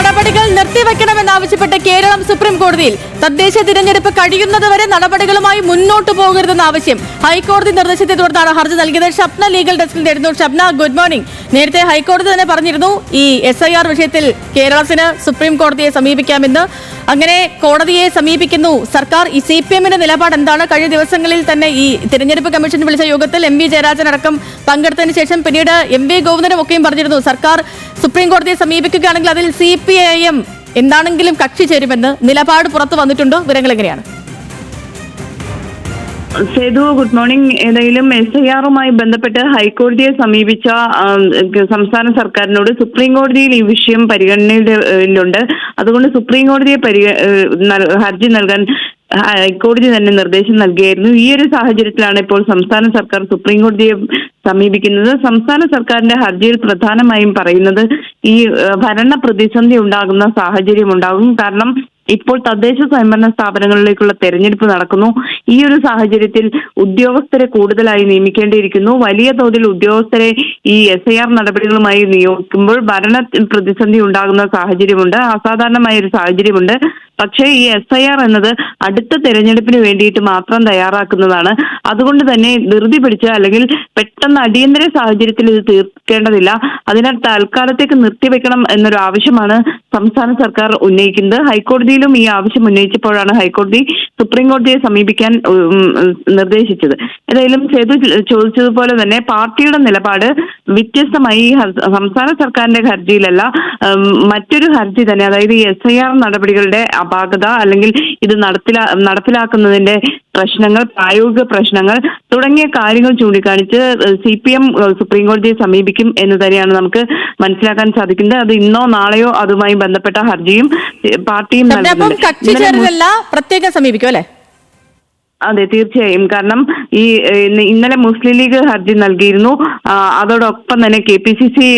നടപടികൾ നിർത്തിവെക്കണമെന്നാവശ്യപ്പെട്ട് കേരളം സുപ്രീം കോടതിയിൽ തദ്ദേശ തിരഞ്ഞെടുപ്പ് കഴിയുന്നതുവരെ നടപടികളുമായി മുന്നോട്ട് പോകരുതെന്ന ആവശ്യം ഹൈക്കോടതി നിർദ്ദേശത്തെ തുടർന്നാണ് ഹർജി നൽകിയത്. ഷപ്ന ലീഗൽ ഡെസ്കിൽ ഷപ്ന ഗുഡ് മോർണിംഗ്. നേരത്തെ ഹൈക്കോടതി തന്നെ പറഞ്ഞിരുന്നു ഈ എസ് ഐ ആർ വിഷയത്തിൽ കേരളത്തിന് സുപ്രീം കോടതിയെ സമീപിക്കാമെന്ന്. അങ്ങനെ കോടതിയെ സമീപിക്കുന്നു. സർക്കാർ ഈ സി പി എമ്മിന്റെ നിലപാട് എന്താണ്? കഴിഞ്ഞ ദിവസങ്ങളിൽ തന്നെ ഈ തിരഞ്ഞെടുപ്പ് കമ്മീഷൻ വിളിച്ച യോഗത്തിൽ എം വി ജയരാജൻ അടക്കം പങ്കെടുത്തതിന് ശേഷം പിന്നീട് എം വി ഗോവിന്ദനും ഒക്കെയും പറഞ്ഞിരുന്നു സർക്കാർ സുപ്രീം കോടതിയെ സമീപിക്കുകയാണെങ്കിൽ അതിൽ സി പി ഐ എം എന്താണെങ്കിലും കക്ഷി ചേരുമെന്ന് നിലപാട് പുറത്തു വന്നിട്ടുണ്ടോ? വിവരങ്ങൾ എങ്ങനെയാണ്? Sethu good morning. ഏതായാലും എസ് ഐ ആറുമായി ബന്ധപ്പെട്ട് ഹൈക്കോടതിയെ സമീപിച്ച സംസ്ഥാന സർക്കാരിനോട് സുപ്രീം കോടതിയിൽ ഈ വിഷയം പരിഗണനയിലുണ്ട്. അതുകൊണ്ട് സുപ്രീം കോടതിയെ പരിഗ ഹർജി നൽകാൻ ഹൈക്കോടതി തന്നെ നിർദ്ദേശം നൽകിയായിരുന്നു. ഈ ഒരു സാഹചര്യത്തിലാണ് ഇപ്പോൾ സംസ്ഥാന സർക്കാർ സുപ്രീം കോടതിയെ സമീപിക്കുന്നത്. സംസ്ഥാന സർക്കാരിന്റെ ഹർജിയിൽ പ്രധാനമായും പറയുന്നത് ഈ ഭരണ പ്രതിസന്ധി ഉണ്ടാകുന്ന സാഹചര്യം ഉണ്ടാകും. കാരണം ഇപ്പോൾ തദ്ദേശ സ്വയംഭരണ സ്ഥാപനങ്ങളിലേക്കുള്ള തെരഞ്ഞെടുപ്പ് നടക്കുന്നു. ഈ ഒരു സാഹചര്യത്തിൽ ഉദ്യോഗസ്ഥരെ കൂടുതലായി നിയമിക്കേണ്ടിയിരിക്കുന്നു. വലിയ തോതിൽ ഉദ്യോഗസ്ഥരെ ഈ എസ് ഐ ആർ നടപടികളുമായി നിയോഗിക്കുമ്പോൾ ഭരണ പ്രതിസന്ധി ഉണ്ടാകുന്ന സാഹചര്യമുണ്ട്. അസാധാരണമായ ഒരു സാഹചര്യമുണ്ട്. പക്ഷേ ഈ എസ് ഐ ആർ എന്നത് അടുത്ത തെരഞ്ഞെടുപ്പിന് വേണ്ടിയിട്ട് മാത്രം തയ്യാറാക്കുന്നതാണ്. അതുകൊണ്ട് തന്നെ ധൃതി പിടിച്ച അല്ലെങ്കിൽ പെട്ടെന്ന് അടിയന്തര സാഹചര്യത്തിൽ ഇത് തീർക്കേണ്ടതില്ല. അതിനാൽ തൽക്കാലത്തേക്ക് നിർത്തിവെക്കണം എന്നൊരു ആവശ്യമാണ് സംസ്ഥാന സർക്കാർ ഉന്നയിക്കുന്നത്. ഹൈക്കോടതിയിലും ഈ ആവശ്യം ഉന്നയിച്ചപ്പോഴാണ് ഹൈക്കോടതി സുപ്രീം കോടതിയെ സമീപിക്കാൻ നിർദ്ദേശിച്ചത്. ഏതായാലും സേതു ചോദിച്ചതുപോലെ തന്നെ പാർട്ടിയുടെ നിലപാട് വ്യത്യസ്തമായി സംസ്ഥാന സർക്കാരിന്റെ ഹർജിയിലല്ല മറ്റൊരു ഹർജി തന്നെ അതായത് ഈ എസ് ഐ ആർ നടപടികളുടെ അപാകത അല്ലെങ്കിൽ ഇത് നടപ്പിലാ നടപ്പിലാക്കുന്നതിന്റെ പ്രശ്നങ്ങൾ പ്രായോഗിക പ്രശ്നങ്ങൾ തുടങ്ങിയ കാര്യങ്ങൾ ചൂണ്ടിക്കാണിച്ച് സി പി എം സുപ്രീം കോടതിയെ സമീപിക്കും എന്ന് തന്നെയാണ് നമുക്ക് മനസ്സിലാക്കാൻ സാധിക്കുന്നത്. അത് ഇന്നോ നാളെയോ അതുമായി ബന്ധപ്പെട്ട ഹർജിയും പാർട്ടിയും പ്രത്യേകം സമീപിക്കും അല്ലെ? അതെ തീർച്ചയായും. കാരണം ഈ ഇന്നലെ മുസ്ലിം ലീഗ് ഹർജി നൽകിയിരുന്നു. അതോടൊപ്പം തന്നെ K P C C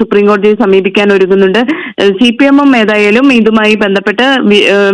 supreme കോടതിയെ സമീപിക്കാൻ ഒരുങ്ങുന്നുണ്ട്. സി പി എമ്മും ഏതായാലും ഇതുമായി ബന്ധപ്പെട്ട്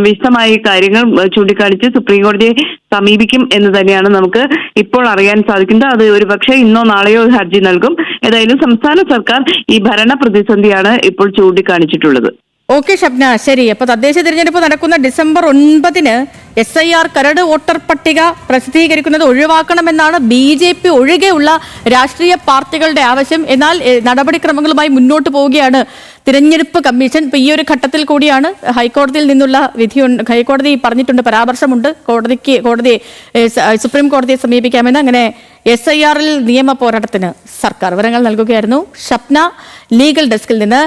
വിശദമായ കാര്യങ്ങൾ ചൂണ്ടിക്കാണിച്ച് സുപ്രീം കോടതിയെ സമീപിക്കും എന്ന് തന്നെയാണ് നമുക്ക് ഇപ്പോൾ അറിയാൻ സാധിക്കുന്നത്. അത് ഒരു പക്ഷേ ഇന്നോ നാളെയോ ഹർജി നൽകും. ഏതായാലും സംസ്ഥാന സർക്കാർ ഈ ഭരണ പ്രതിസന്ധിയാണ് ഇപ്പോൾ ചൂണ്ടിക്കാണിച്ചിട്ടുള്ളത്. ഓക്കെ ഷബ്ന ശരി. അപ്പൊ തദ്ദേശ തിരഞ്ഞെടുപ്പ് നടക്കുന്ന ഡിസംബർ ഒൻപതിന് എസ് ഐ ആർ കരട് വോട്ടർ പട്ടിക പ്രസിദ്ധീകരിക്കുന്നത് ഒഴിവാക്കണമെന്നാണ് ബി ജെ പി ഒഴികെയുള്ള രാഷ്ട്രീയ പാർട്ടികളുടെ ആവശ്യം. എന്നാൽ നടപടിക്രമങ്ങളുമായി മുന്നോട്ട് പോവുകയാണ് തിരഞ്ഞെടുപ്പ് കമ്മീഷൻ. ഇപ്പൊ ഈ ഒരു ഘട്ടത്തിൽ കൂടിയാണ് ഹൈക്കോടതിയിൽ നിന്നുള്ള വിധി ഹൈക്കോടതി പറഞ്ഞിട്ടുണ്ട് പരാമർശമുണ്ട്. കോടതിക്ക് കോടതി സുപ്രീം കോടതിയെ സമീപിക്കാമെന്ന് അങ്ങനെ എസ് ഐ ആറിൽ നിയമ പോരാട്ടത്തിന് സർക്കാർ വിവരങ്ങൾ നൽകുകയായിരുന്നു. ഷപ്ന ലീഗൽ ഡെസ്കിൽ നിന്ന്